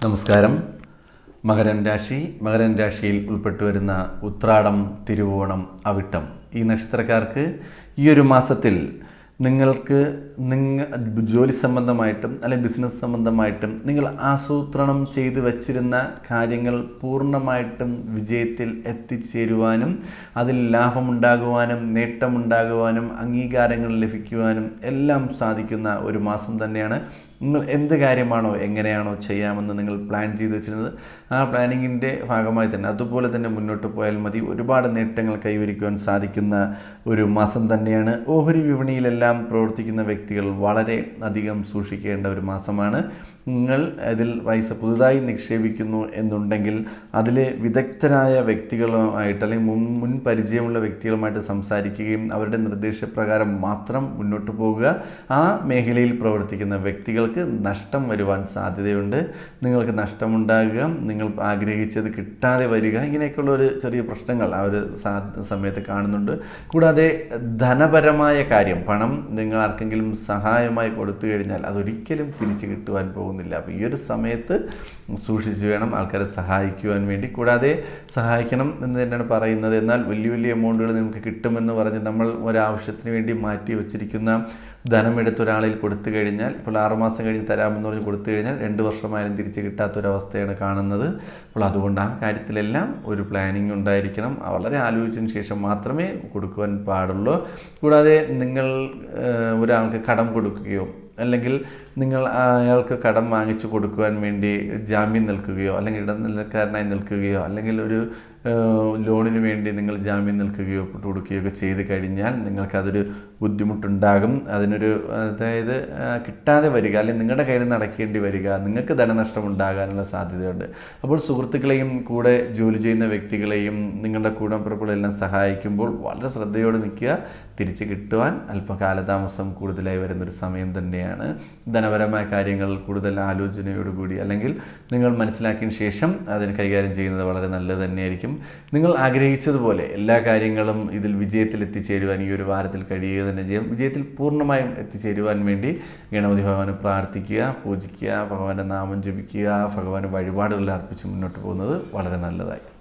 നമസ്കാരം. മകരൻ രാശി മകരൻ രാശിയിൽ ഉൾപ്പെട്ടു വരുന്ന ഉത്രാടം തിരുവോണം അവിട്ടം ഈ നക്ഷത്രക്കാർക്ക് ഈ ഒരു മാസത്തിൽ നിങ്ങൾക്ക് നിങ്ങ ജോലി സംബന്ധമായിട്ടും അല്ലെങ്കിൽ ബിസിനസ് സംബന്ധമായിട്ടും നിങ്ങൾ ആസൂത്രണം ചെയ്തു വച്ചിരുന്ന കാര്യങ്ങൾ പൂർണമായിട്ടും വിജയത്തിൽ എത്തിച്ചേരുവാനും അതിൽ ലാഭമുണ്ടാകുവാനും നേട്ടമുണ്ടാകുവാനും അംഗീകാരങ്ങൾ ലഭിക്കുവാനും എല്ലാം സാധിക്കുന്ന ഒരു മാസം തന്നെയാണ് നിങ്ങൾ എന്ത് കാര്യമാണോ എങ്ങനെയാണോ ചെയ്യാമെന്ന് നിങ്ങൾ പ്ലാൻ ചെയ്ത് വെച്ചിരുന്നത് ആ പ്ലാനിങ്ങിന്റെ ഭാഗമായി തന്നെ. അതുപോലെ തന്നെ മുന്നോട്ട് പോയാൽ മതി. ഒരുപാട് നേട്ടങ്ങൾ കൈവരിക്കുവാൻ സാധിക്കുന്ന ഒരു മാസം തന്നെയാണ്. ഓഹരി വിപണിയിലെല്ലാം പ്രവർത്തിക്കുന്ന വ്യക്തികൾ വളരെ അധികം സൂക്ഷിക്കേണ്ട ഒരു മാസമാണ്. നിങ്ങൾ അതിൽ പൈസ പുതുതായി നിക്ഷേപിക്കുന്നു എന്നുണ്ടെങ്കിൽ അതിലെ വിദഗ്ധരായ വ്യക്തികളുമായിട്ട് അല്ലെങ്കിൽ മുൻ മുൻ പരിചയമുള്ള വ്യക്തികളുമായിട്ട് സംസാരിക്കുകയും അവരുടെ നിർദ്ദേശപ്രകാരം മാത്രം മുന്നോട്ട് പോകുക. ആ മേഖലയിൽ പ്രവർത്തിക്കുന്ന വ്യക്തികൾക്ക് നഷ്ടം വരുവാൻ സാധ്യതയുണ്ട്. നിങ്ങൾക്ക് നഷ്ടമുണ്ടാകുക. നിങ്ങൾ ആഗ്രഹിച്ചത് കിട്ടാതെ വരിക. ഇങ്ങനെയൊക്കെയുള്ള ഒരു ചെറിയ പ്രശ്നങ്ങൾ ആ ഒരു സമയത്ത് കാണുന്നുണ്ട്. കൂടാതെ ധനപരമായ കാര്യം പണം നിങ്ങൾ ആർക്കെങ്കിലും സഹായമായി കൊടുത്തു കഴിഞ്ഞാൽ അതൊരിക്കലും തിരിച്ചു കിട്ടുവാൻ പോകുന്നില്ല. അപ്പോൾ ഈ ഒരു സമയത്ത് സൂക്ഷിച്ച് വേണം ആൾക്കാരെ സഹായിക്കുവാൻ വേണ്ടി. കൂടാതെ സഹായിക്കണം എന്ന് തന്നെയാണ് പറയുന്നത്. എന്നാൽ വലിയ വലിയ എമൗണ്ടുകൾ നിങ്ങൾക്ക് കിട്ടുമെന്ന് പറഞ്ഞ് നമ്മൾ ഒരാവശ്യത്തിന് വേണ്ടി മാറ്റി വച്ചിരിക്കുന്ന ധനമെടുത്ത് ഒരാളിൽ കൊടുത്തു കഴിഞ്ഞാൽ ഇപ്പോൾ ആറുമാസം കഴിഞ്ഞ് തരാമെന്ന് പറഞ്ഞ് കൊടുത്തു കഴിഞ്ഞാൽ രണ്ട് വർഷമായാലും തിരിച്ച് കിട്ടാത്തൊരവസ്ഥയാണ് കാണുന്നത്. അപ്പോൾ അതുകൊണ്ട് ആ കാര്യത്തിലെല്ലാം ഒരു പ്ലാനിങ് ഉണ്ടായിരിക്കണം. വളരെ ആലോചിച്ചതിന് ശേഷം മാത്രമേ കൊടുക്കുവാൻ പാടുള്ളൂ. കൂടാതെ നിങ്ങൾ ഒരാൾക്ക് കടം കൊടുക്കുകയോ അല്ലെങ്കിൽ നിങ്ങൾ അയാൾക്ക് കടം വാങ്ങിച്ചു കൊടുക്കുവാൻ വേണ്ടി ജാമ്യം നിൽക്കുകയോ അല്ലെങ്കിൽ ഇടനിലക്കാരനായി നിൽക്കുകയോ അല്ലെങ്കിൽ ഒരു ലോണിന് വേണ്ടി നിങ്ങൾ ജാമ്യം നിൽക്കുകയോ കൊടുക്കുകയോ ഒക്കെ ചെയ്ത് കഴിഞ്ഞാൽ നിങ്ങൾക്കതൊരു ബുദ്ധിമുട്ടുണ്ടാകും. അതിനൊരു അതായത് കിട്ടാതെ വരിക അല്ലെങ്കിൽ നിങ്ങളുടെ കയ്യിൽ നിന്ന് അടയ്ക്കേണ്ടി വരിക നിങ്ങൾക്ക് ധനനഷ്ടം ഉണ്ടാകാനുള്ള സാധ്യതയുണ്ട്. അപ്പോൾ സുഹൃത്തുക്കളെയും കൂടെ ജോലി ചെയ്യുന്ന വ്യക്തികളെയും നിങ്ങളുടെ കൂടെ കൂടപ്പിറപ്പുകളെല്ലാം സഹായിക്കുമ്പോൾ വളരെ ശ്രദ്ധയോടെ നിൽക്കുക. തിരിച്ച് കിട്ടുവാൻ അല്പം കാലതാമസം കൂടുതലായി വരുന്നൊരു സമയം തന്നെയാണ്. ധനപരമായ കാര്യങ്ങൾ കൂടുതൽ ആലോചനയോടുകൂടി അല്ലെങ്കിൽ നിങ്ങൾ മനസ്സിലാക്കിയതിന് ശേഷം അതിന് കൈകാര്യം ചെയ്യുന്നത് വളരെ നല്ലത് തന്നെയായിരിക്കും. നിങ്ങൾ ആഗ്രഹിച്ചതുപോലെ എല്ലാ കാര്യങ്ങളും ഇതിൽ വിജയത്തിൽ എത്തിച്ചേരുവാൻ ഈ ഒരു വാരത്തിൽ കഴിയുക തന്നെ ചെയ്യും. വിജയത്തിൽ പൂർണമായും എത്തിച്ചേരുവാൻ വേണ്ടി ഗണപതി ഭഗവാനെ പ്രാർത്ഥിക്കുക പൂജിക്കുക ഭഗവാന്റെ നാമം ജപിക്കുക ഭഗവാന് വഴിപാടുകളിൽ അർപ്പിച്ച് മുന്നോട്ട് പോകുന്നത് വളരെ നല്ലതായിരിക്കും.